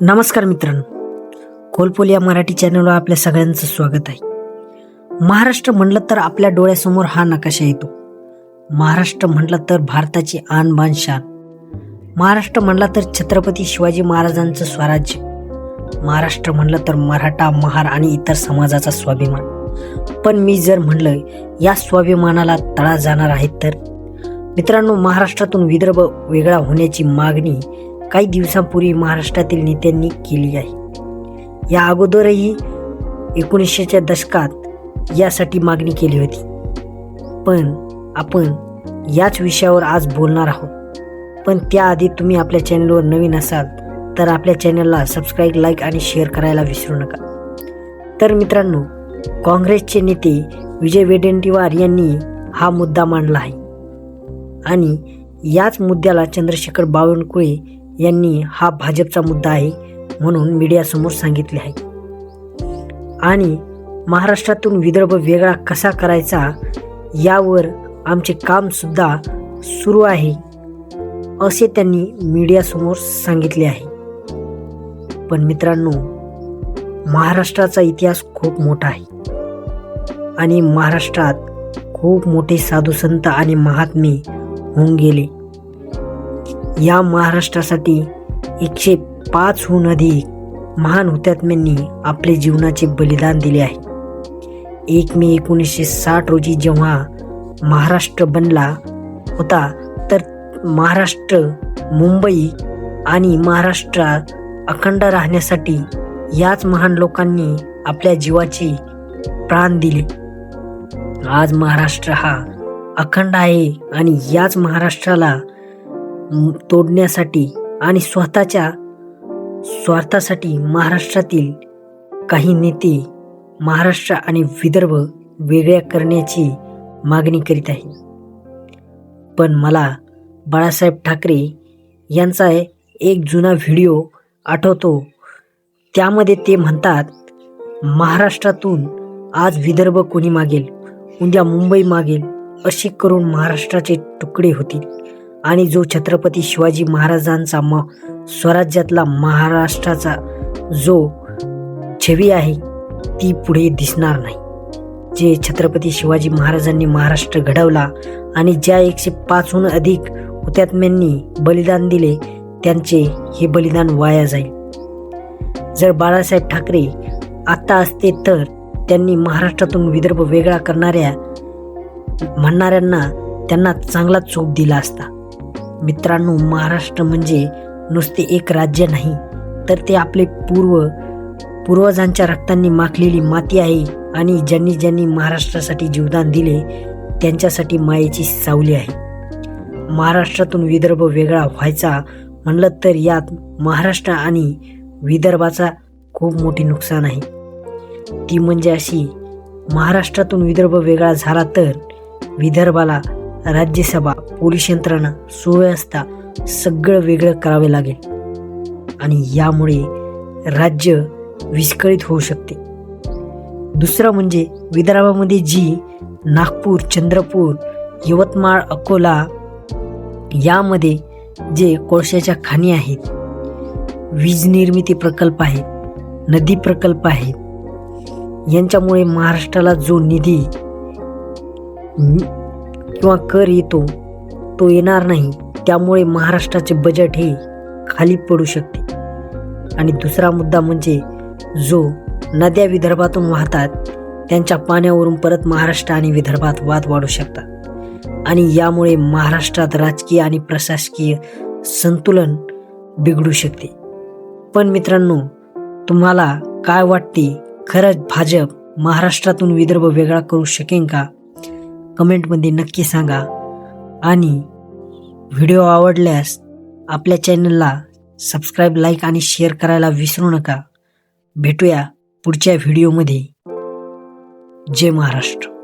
नमस्कार मित्रांनो. कोलपोल या मराठी चॅनलवर आपल्या सगळ्यांचं स्वागत आहे. महाराष्ट्र म्हणलं तर आपल्या डोळ्यासमोर हा नकाशा येतो. महाराष्ट्र म्हटलं तर भारताची आनबान शान. महाराष्ट्र म्हणला तर छत्रपती शिवाजी महाराजांचं स्वराज्य. महाराष्ट्र म्हणलं तर मराठा महार आणि इतर समाजाचा स्वाभिमान. पण मी जर म्हणलं या स्वाभिमानाला तळा जाणार आहेत तर? मित्रांनो महाराष्ट्रातून विदर्भ वेगळा होण्याची मागणी काही दिवसांपूर्वी महाराष्ट्रातील नेत्यांनी केली आहे. या अगोदरही एकोणीसशेच्या दशकात यासाठी मागणी केली होती. पण आपण याच विषयावर आज बोलणार आहोत. पण त्याआधी तुम्ही आपल्या चॅनलवर नवीन असाल तर आपल्या चॅनलला सबस्क्राईब लाईक आणि शेअर करायला विसरू नका. तर मित्रांनो काँग्रेसचे नेते विजय वेडेंटीवार यांनी हा मुद्दा मांडला आहे. आणि याच मुद्द्याला चंद्रशेखर बावनकुळे यांनी हा भाजपचा मुद्दा आहे म्हणून मीडियासमोर सांगितले आहे. आणि महाराष्ट्रातून विदर्भ वेगळा कसा करायचा यावर आमचे कामसुद्धा सुरू आहे असे त्यांनी मीडियासमोर सांगितले आहे. पण मित्रांनो महाराष्ट्राचा इतिहास खूप मोठा आहे. आणि महाराष्ट्रात खूप मोठे साधू संत आणि महात्मे होऊन गेले. या महाराष्ट्रासाठी एकशे पाचहून अधिक महान हुतात्म्यांनी आपले जीवनाचे बलिदान दिले आहे. एक मे एकोणीसशे साठ रोजी जेव्हा महाराष्ट्र बनला होता तर महाराष्ट्र मुंबई आणि महाराष्ट्रात अखंड राहण्यासाठी याच महान लोकांनी आपल्या जीवाचे प्राण दिले. आज महाराष्ट्र हा अखंड आहे आणि याच महाराष्ट्राला तोडण्यासाठी आणि स्वतःच्या स्वार्थासाठी महाराष्ट्रातील काही नेते महाराष्ट्र आणि विदर्भ वेगळ्या करण्याची मागणी करीत आहे पण मला बाळासाहेब ठाकरे यांचा एक जुना व्हिडिओ आठवतो. त्यामध्ये ते म्हणतात महाराष्ट्रातून आज विदर्भ कोणी मागेल? उद्या मुंबई मागेल? असे करून महाराष्ट्राचे तुकडे होतील. आणि जो छत्रपती शिवाजी महाराजांचा म स्वराज्यातला महाराष्ट्राचा जो छवी आहे ती पुढे दिसणार नाही. जे छत्रपती शिवाजी महाराजांनी महाराष्ट्र घडवला आणि ज्या एकशे पाचहून अधिक हुतात्म्यांनी बलिदान दिले त्यांचे हे बलिदान वाया जाईल. जर बाळासाहेब ठाकरे आत्ता असते तर त्यांनी महाराष्ट्रातून विदर्भ वेगळा करणाऱ्या म्हणणाऱ्यांना त्यांना चांगला चोप दिला असता. मित्रांनो महाराष्ट्र म्हणजे नुसते एक राज्य नाही तर ते आपले पूर्व पूर्वजांच्या रक्तांनी माखलेली माती आहे आणि ज्यांनी ज्यांनी महाराष्ट्रासाठी जीवदान दिले त्यांच्यासाठी मायेची सावली आहे. महाराष्ट्रातून विदर्भ वेगळा व्हायचा म्हणलं तर यात महाराष्ट्र आणि विदर्भाचा खूप मोठी नुकसान आहे. ती म्हणजे अशी महाराष्ट्रातून विदर्भ वेगळा झाला तर विदर्भाला राज्यसभा पोलीस यंत्रणा सुव्यवस्था सगळं वेगळं करावे लागेल. आणि यामुळे राज्य विस्कळीत होऊ शकते. दुसरं म्हणजे विदर्भामध्ये जी नागपूर चंद्रपूर यवतमाळ अकोला यामध्ये जे कोळशाच्या खाणी आहेत वीज निर्मिती प्रकल्प आहेत नदी प्रकल्प आहेत यांच्यामुळे महाराष्ट्राला जो निधी किंवा कर येतो तो येणार नाही त्यामुळे महाराष्ट्राचे बजेट हे खाली पडू शकते. आणि दुसरा मुद्दा म्हणजे जो नद्या विदर्भातून वाहतात त्यांच्या पाण्यावरून परत महाराष्ट्र आणि विदर्भात वाद वाढू शकतात. आणि यामुळे महाराष्ट्रात राजकीय आणि प्रशासकीय संतुलन बिघडू शकते. पण मित्रांनो तुम्हाला काय वाटते? खरंच भाजप महाराष्ट्रातून विदर्भ वेगळा करू शकेन का? कमेंटमध्ये नक्की सांगा. आणि व्हिडिओ आवडल्यास आपल्या चॅनलला सबस्क्राईब लाईक आणि शेअर करायला विसरू नका. भेटूया पुढच्या व्हिडिओमध्ये. जय महाराष्ट्र.